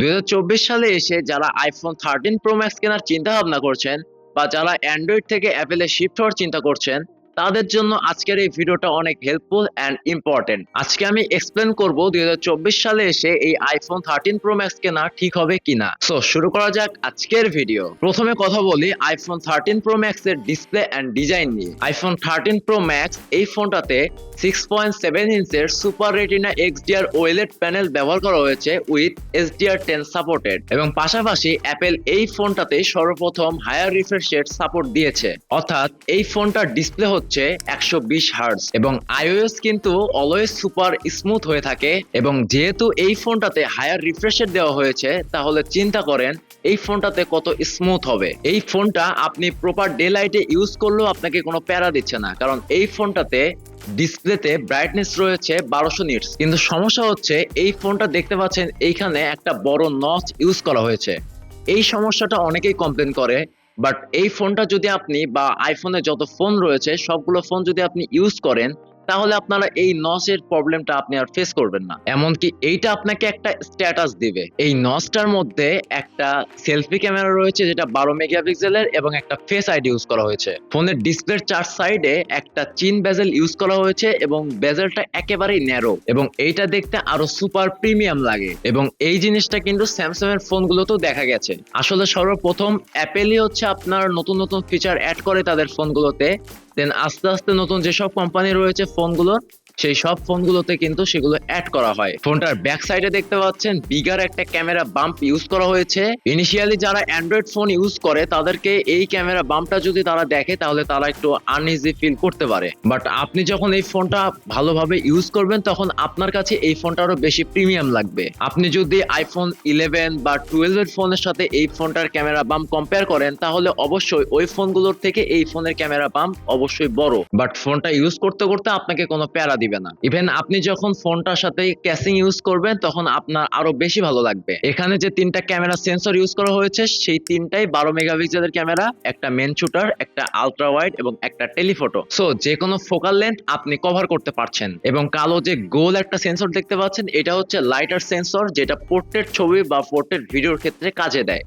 দুই হাজার চব্বিশ সালে এসে যারা আইফোন থার্টিন প্রো ম্যাক্স কেনার চিন্তা ভাবনা করছেন বা যারা অ্যান্ড্রয়েড থেকে অ্যাপেলে শিফট হওয়ার চিন্তা করছেন তাদের জন্য আজকের এই ভিডিওটা অনেক হেল্পফুল অ্যান্ড ইম্পর্টেন্ট আজকে আমি এক্সপ্লেন করব দুই হাজার চব্বিশ সালে এসে এই আইফোন থার্টিন প্রো ম্যাক্স কেনা ঠিক হবে কিনা। সো শুরু করা যাক আজকের ভিডিও প্রথমে কথা বলি আইফোন থার্টিন প্রো ম্যাক্স এর ডিসপ্লে অ্যান্ড ডিজাইন নিয়ে। আইফোন থার্টিন প্রো ম্যাক্স এই ফোনটাতে six point seven ইঞ্চের super retina X XDR OLED panel ব্যবহার করা হয়েছে উইথ এসডিআর টেন সাপোর্টেড এবং পাশাপাশি অ্যাপেল এই ফোনটাতে সর্বপ্রথম হায়ার রিফ্রেশ রেট সাপোর্ট দিয়েছে। অর্থাৎ এই ফোনটার ডিসপ্লে হচ্ছে একশো বিশ হার্টস। এবং আইওএস কিন্তু অলওয়েজ সুপার স্মুথ হয়ে থাকে এবং যেহেতু এই ফোনটাতে হায়ার রিফ্রেশ রেট দেওয়া হয়েছে, তাহলে চিন্তা করেন, এই ফোনটাতে কত স্মুথ হবে। এই ফোনটা আপনি প্রপার ডে লাইটে ইউজ করলেও আপনাকে কোনো প্যারা দিচ্ছে না। কারণ এই ফোনটাতে ডিসপ্লেতে ব্রাইটনেস রয়েছে বারোশো নিটস কিন্তু সমস্যা হচ্ছে, এই ফোনটা দেখতে পাচ্ছেন, এইখানে একটা বড় নচ ইউজ করা হয়েছে। এই সমস্যাটা অনেকেই কমপ্লেন করে বাট এই ফোনটা যদি আপনি বা আইফোনে যত ফোন রয়েছে, সবগুলো ফোন যদি আপনি ইউজ করেন তাহলে আপনারা এই নসের প্রবলেমটা আপনি আর ফেস করবেন না। এমনকি এইটা আপনাকে একটা স্ট্যাটাস দিবে। এই নসটার মধ্যে একটা সেলফি ক্যামেরা রয়েছে, যেটা বারো মেগাপিক্সেলের এবং একটা ফেস আইডি ইউজ করা হয়েছে। ফোনের ডিসপ্লের চার সাইডে একটা চিন বেজেল ইউজ করা হয়েছে এবং বেজেলটা একেবারেই ন্যারো এবং এইটা দেখতে আরও সুপার প্রিমিয়াম লাগে এবং এই জিনিসটা কিন্তু স্যামসাং এর ফোনগুলোতেও দেখা গেছে। আসলে সর্বপ্রথম অ্যাপেলই হচ্ছে আপনার নতুন নতুন ফিচার অ্যাড করে তাদের ফোনগুলোতে। দেন আস্তে আস্তে নতুন যেসব কোম্পানি রয়েছে ফোনগুলোর সেই সব ফোনগুলোতে কিন্তু সেগুলো অ্যাড করা হয়। ফোনটার ব্যাক সাইডে দেখতে পাচ্ছেন বিগার একটা ক্যামেরা বাম্প ইউজ করা হয়েছে। ইনিশিয়ালি যারা অ্যান্ড্রয়েড ফোন ইউজ করে, তাদেরকে এই ক্যামেরা বাম্পটা যদি তারা দেখে, তাহলে তারা একটু আনইজি ফিল করতে পারে। বাট আপনি যখন এই ফোনটা ভালোভাবে ইউজ করবেন, তখন আপনার কাছে এই ফোনটা আরও বেশি প্রিমিয়াম লাগবে। আপনি যদি আইফোন ইলেভেন বা টুয়েলভ এর ফোনের সাথে এই ফোনটার ক্যামেরা বাম্প কম্পেয়ার করেন, তাহলে অবশ্যই ওই ফোনগুলোর থেকে এই ফোনের ক্যামেরা বাম্প অবশ্যই বড়। বাট ফোনটা ইউজ করতে করতে আপনাকে কোনো প্যারা দিবে না। ইভেন আপনি যখন ফোনটার সাথে ক্যাসিং ইউজ করবেন, তখন আপনার আরও বেশি ভালো লাগবে। এখানে যে তিনটা ক্যামেরা সেন্সর ইউজ করা হয়েছে, সেই তিনটাই বারো মেগাপিক্সেলের ক্যামেরা একটা মেন শুটার একটা আলট্রা ওয়াইড এবং একটা টেলিফটো সো যে কোনো ফোকাল লেন্থ আপনি কভার করতে পারছেন। এবং কালো যে গোল একটা সেন্সর দেখতে পাচ্ছেন, এটা হচ্ছে লাইটার সেন্সর যেটা পোর্ট্রেট ছবি বা পোর্ট্রেট ভিডিওর ক্ষেত্রে কাজে দেয়।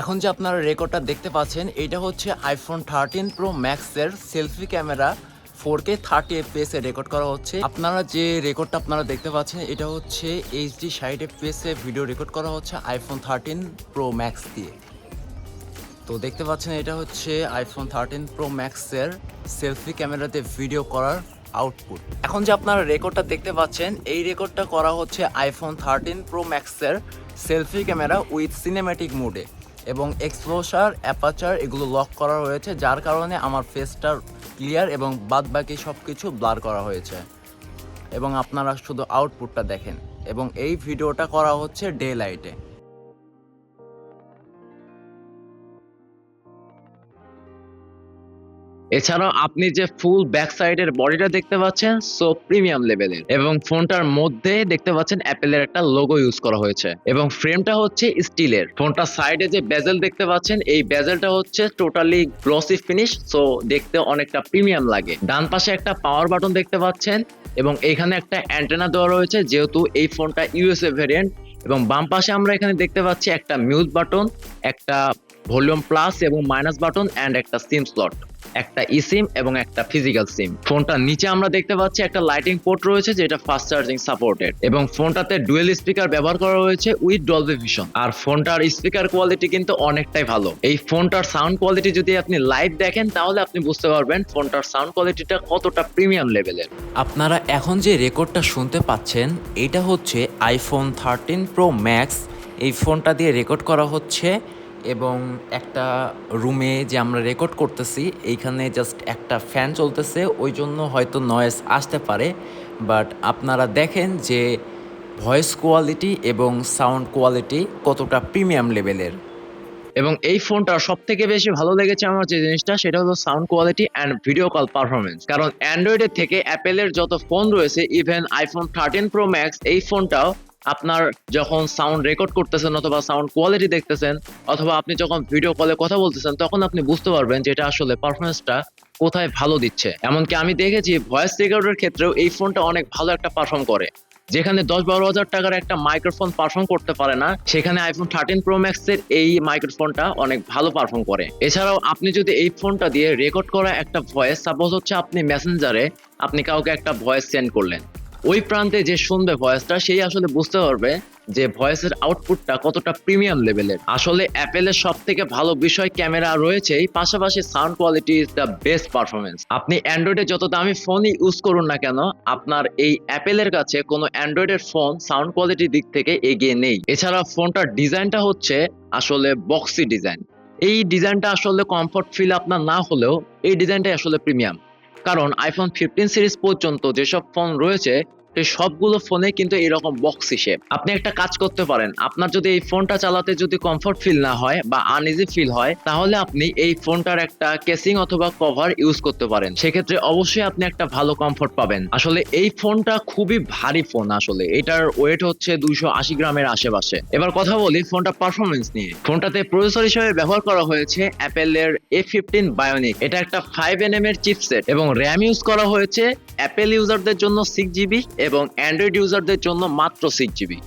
এখন যে আপনারা রেকর্ডটা দেখতে পাচ্ছেন, এটা হচ্ছে আইফোন থার্টিন প্রো ম্যাক্সের selfie camera four K thirty এ রেকর্ড করা হচ্ছে। আপনারা যে রেকর্ডটা আপনারা দেখতে পাচ্ছেন, এটা হচ্ছে এইচডি ষাট এ ভিডিও রেকর্ড করা হচ্ছে আইফোন থার্টিন প্রো ম্যাক্স দিয়ে। তো দেখতে পাচ্ছেন, এটা হচ্ছে আইফোন থার্টিন প্রো ম্যাক্সের সেলফি ক্যামেরাতে ভিডিও করার আউটপুট এখন যে আপনারা রেকর্ডটা দেখতে পাচ্ছেন, এই রেকর্ডটা করা হচ্ছে আইফোন থার্টিন প্রো ম্যাক্সের সেলফি ক্যামেরা উইথ সিনেম্যাটিক মোডে এবং এক্সপ্লোসার অ্যাপাচার এগুলো লক করা হয়েছে, যার কারণে আমার ফেসটা ক্লিয়ার এবং বাদ বাকি সব কিছু ব্লার করা হয়েছে। এবং আপনারা শুধু আউটপুটটা দেখেন। এবং এই ভিডিওটা করা হচ্ছে ডে লাইটে এছাড়াও আপনি যে ফুল ব্যাক সাইডের বডিটা দেখতে পাচ্ছেন সো প্রিমিয়াম লেভেলের এবং ফোনটার মধ্যে দেখতে পাচ্ছেন অ্যাপেলের একটা লোগো ইউজ করা হয়েছে। এবং ফ্রেমটা হচ্ছে স্টিলের ফোনটার সাইডে যে বেজেল দেখতে পাচ্ছেন, এই বেজেলটা হচ্ছে টোটালি গ্লসি ফিনিশ সো দেখতে অনেকটা প্রিমিয়াম লাগে। ডান পাশে একটা পাওয়ার বাটন দেখতে পাচ্ছেন, এবং এখানে একটা অ্যান্টেনা দেওয়া রয়েছে, যেহেতু এই ফোনটা ইউএসএ ভেরিয়েন্ট এবং বাম পাশে আমরা এখানে দেখতে পাচ্ছি একটা মিউট বাটন একটা ভলিউম প্লাস এবং মাইনাস বাটন অ্যান্ড একটা সিম স্লট একটা ই সিম এবং একটা ফিজিক্যাল সিম ফোনটার নিচে আমরা দেখতে পাচ্ছি একটা লাইটিং পোর্ট রয়েছে, যেটা ফাস্ট চার্জিং সাপোর্টেড এবং ফোনটাতে ডুয়েল স্পিকার ব্যবহার করা হয়েছে উইথ ডলবি ভিশন আর ফোনটার স্পিকার কোয়ালিটি কিন্তু অনেকটাই ভালো। এই ফোনটার সাউন্ড কোয়ালিটি যদি আপনি লাইভ দেখেন, তাহলে আপনি বুঝতে পারবেন ফোনটার সাউন্ড কোয়ালিটিটা কতটা প্রিমিয়াম লেভেলের আপনারা এখন যে রেকর্ডটা শুনতে পাচ্ছেন, এটা হচ্ছে আইফোন থার্টিন প্রো ম্যাক্স এই ফোনটা দিয়ে রেকর্ড করা হচ্ছে এবং একটা রুমে যে আমরা রেকর্ড করতেছি, এইখানে জাস্ট একটা ফ্যান চলতেছে ওই জন্য হয়তো নয়েজ আসতে পারে বাট আপনারা দেখেন যে ভয়েস কোয়ালিটি এবং সাউন্ড কোয়ালিটি কতটা প্রিমিয়াম লেভেলের এবং এই ফোনটা সব থেকে বেশি ভালো লেগেছে আমার যে জিনিসটা, সেটা হলো sound quality and video call performance কারণ অ্যান্ড্রয়েডের থেকে অ্যাপেলের যত ফোন রয়েছে even iPhone thirteen Pro Max এই ফোনটাও আপনার যখন সাউন্ড রেকর্ড করতেছেন অথবা সাউন্ড কোয়ালিটি দেখতেছেন, অথবা আপনি যখন ভিডিও কলে কথা বলতেছেন, তখন আপনি বুঝতে পারবেন যে এটা আসলে পারফরমেন্সটা কোথায় ভালো দিচ্ছে। এমনকি আমি দেখেছি ভয়েস রেকর্ডের ক্ষেত্রেও এই ফোনটা অনেক ভালো একটা পারফর্ম করে। যেখানে দশ বারো হাজার টাকার একটা মাইক্রোফোন পারফর্ম করতে পারে না, সেখানে আইফোন থার্টিন প্রো ম্যাক্স এর এই মাইক্রোফোনটা অনেক ভালো পারফর্ম করে। এছাড়াও আপনি যদি এই ফোনটা দিয়ে রেকর্ড করা একটা ভয়েস সাপোজ হচ্ছে আপনি মেসেঞ্জারে আপনি কাউকে একটা ভয়েস সেন্ড করলেন। ওই প্রান্তে যে শুনবে ভয়েসটা, সেই আসলে বুঝতে পারবে যে ভয়েসের আউটপুটটা কতটা প্রিমিয়াম লেভেলের আসলে অ্যাপেলের সব থেকে ভালো বিষয় ক্যামেরা রয়েছেই পাশাপাশি sound quality is the best performance আপনি অ্যান্ড্রয়েডে যত দামি ফোনই ইউজ করুন না কেন, আপনার এই অ্যাপেলের কাছে কোনো অ্যান্ড্রয়েডের ফোন সাউন্ড কোয়ালিটির দিক থেকে এগিয়ে নেই। এছাড়া ফোনটার ডিজাইনটা হচ্ছে আসলে বক্সি ডিজাইন এই ডিজাইনটা আসলে কমফর্ট ফিল আপনার না হলেও, এই ডিজাইনটাই আসলে প্রিমিয়াম কারণ আইফোন ফিফটিন সিরিজ পর্যন্ত যেসব ফোন রয়েছে সেই সবগুলো ফোনে কিন্তু এরকম বক্স হিসেব আপনি একটা কাজ করতে পারেন। আপনার যদি এই ফোনটা চালাতে যদি কমফর্ট ফিল না হয় বা আনইজি ফিল হয়, তাহলে আপনি এই ফোনটার একটা কেসিং অথবা কভার ইউজ করতে পারেন। সেক্ষেত্রে অবশ্যই আপনি একটা ভালো কমফর্ট পাবেন। আসলে এই ফোনটা খুবই ভারী ফোন আসলে। এটার ওয়েট হচ্ছে দুইশো আশি গ্রামের আশেপাশে। এবার কথা বলি ফোনটা পারফরমেন্স নিয়ে। ফোনটাতে প্রসেসর হিসেবে ব্যবহার করা হয়েছে অ্যাপেলের এ ফিফটিন বায়োনিক এটা একটা ফাইভ এনএম এর চিপসেট এবং র্যাম ইউজ করা হয়েছে অ্যাপেল ইউজারদের জন্য সিক্স জিবি এবং অ্যান্ড্রয়েড ইউজারদের জন্য মাত্র সিক্স জিবি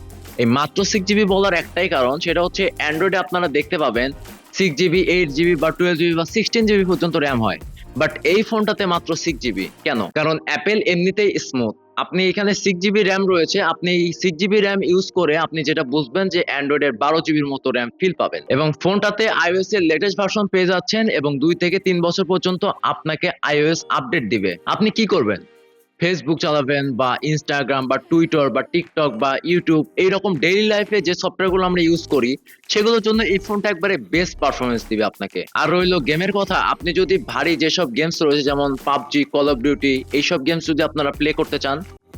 এই মাত্র সিক্স জিবি বলার একটাই কারণ, সেটা হচ্ছে অ্যান্ড্রয়েডে আপনারা দেখতে পাবেন সিক্স জিবি এইট জিবি বা টুয়েলভ জিবি বা সিক্সটিন জিবি পর্যন্ত র্যাম হয়। বাট এই ফোনটাতে মাত্র সিক্স জিবি কেন? কারণ অ্যাপেল এমনিতেই স্মুথ আপনি এখানে সিক্স জিবি র্যাম রয়েছে, আপনি এই সিক্স জিবি র্যাম ইউজ করে আপনি যেটা বুঝবেন যে অ্যান্ড্রয়েডের বারো জিবির মতো র্যাম ফিল পাবেন। এবং ফোনটাতে আইওএস এর লেটেস্ট ভার্সন পেয়ে যাচ্ছেন এবং দুই থেকে তিন বছর পর্যন্ত আপনাকে আইওএস আপডেট দিবে। আপনি কি করবেন? ফেসবুক চালাবেন বা ইনস্টাগ্রাম বা টুইটার বা টিকটক বা ইউটিউব এইরকম ডেইলি লাইফে যে সফটওয়্যারগুলো আমরা ইউজ করি, সেগুলোর জন্য এই ফোনটা একবারে বেস্ট পারফরমেন্স দিবে আপনাকে। আর রইল গেমের কথা, আপনি যদি ভারী যেসব গেমস রয়েছে, যেমন পাবজি কল অফ ডিউটি এইসব গেমস যদি আপনারা প্লে করতে চান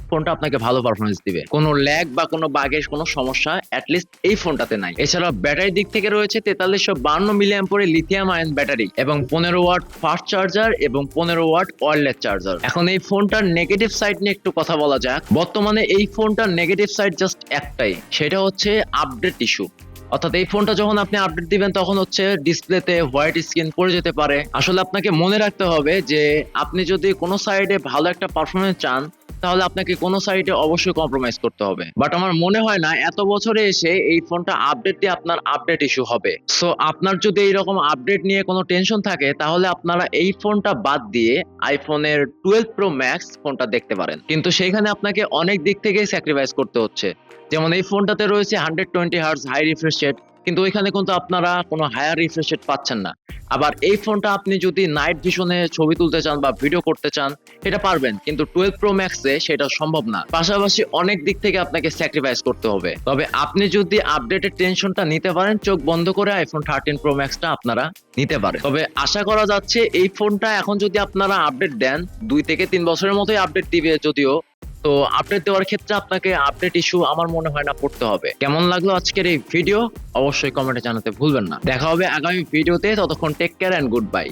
ফোনটা আপনাকে ভালো পারফরমেন্স দিবে। কোনো ল্যাগ বা কোনো বাগের কোনো সমস্যা অ্যাটলিস্ট এই ফোনটাতে নাই। এছাড়া ব্যাটারি দিক থেকে রয়েছে তেতাল্লিশশো বান্ন মিলিয়াম পরে লিথিয়াম আয়ন ব্যাটারি এবং পনেরো ওয়াট ফাস্ট চার্জার এবং পনেরো ওয়াট ওয়ারলেস চার্জার এখন এই ফোনটার নেগেটিভ সাইড নিয়ে একটু কথা বলা যাক। বর্তমানে এই ফোনটার নেগেটিভ সাইড জাস্ট একটাই, সেটা হচ্ছে আপডেট ইস্যু অর্থাৎ এই ফোনটা যখন আপনি আপডেট দিবেন, তখন হচ্ছে ডিসপ্লেতে হোয়াইট স্ক্রিন পড়ে যেতে পারে। আসলে আপনাকে মনে রাখতে হবে যে, আপনি যদি কোনো সাইডে ভালো একটা পারফরমেন্স চান তাহলে আপনাকে কোনো সাইডে অবশ্যই কম্প্রোমাইজ করতে হবে। বাট আমার মনে হয় না, এত বছরে এসে এই ফোনটা আপডেট দিয়ে আপনার আপডেট ইস্যু হবে। সো আপনার যদি এইরকম আপডেট নিয়ে কোনো টেনশন থাকে, তাহলে আপনারা এই ফোনটা বাদ দিয়ে আইফোনের টুয়েলভ প্রো ম্যাক্স ফোনটা দেখতে পারেন। কিন্তু সেইখানে আপনাকে অনেক দিক থেকেই স্যাক্রিফাইস করতে হচ্ছে। যেমন এই ফোনটাতে রয়েছে hundred twenty hertz high refresh rate কিন্তু ওইখানে কিন্তু আপনারা কোনো হায়ার রিফ্রেশ রেট পাচ্ছেন না। আবার এই ফোনটা আপনি যদি নাইট ভিশনে ছবি তুলতে চান বা ভিডিও করতে চান সেটা পারবেন। কিন্তু টুয়েলভ প্রো ম্যাক্সে সেটা সম্ভব না। পাশাপাশি অনেক দিক থেকে আপনাকে স্যাক্রিফাইস করতে হবে। তবে আপনি যদি আপডেটের টেনশনটা নিতে পারেন, চোখ বন্ধ করে আইফোন থার্টিন প্রো ম্যাক্সটা আপনারা নিতে পারেন। তবে আশা করা যাচ্ছে এই ফোনটা এখন যদি আপনারা আপডেট দেন, দুই থেকে তিন বছরের মতোই আপডেট দিবে যদিও। তো আপডেট দেওয়ার ক্ষেত্রে আপনাকে আপডেট ইস্যু আমার মনে হয় না পড়তে হবে। কেমন লাগল আজকের এই ভিডিও অবশ্যই কমেন্টে জানাতে ভুলবেন না। দেখা হবে আগামী ভিডিওতে ততক্ষণ take care and good bye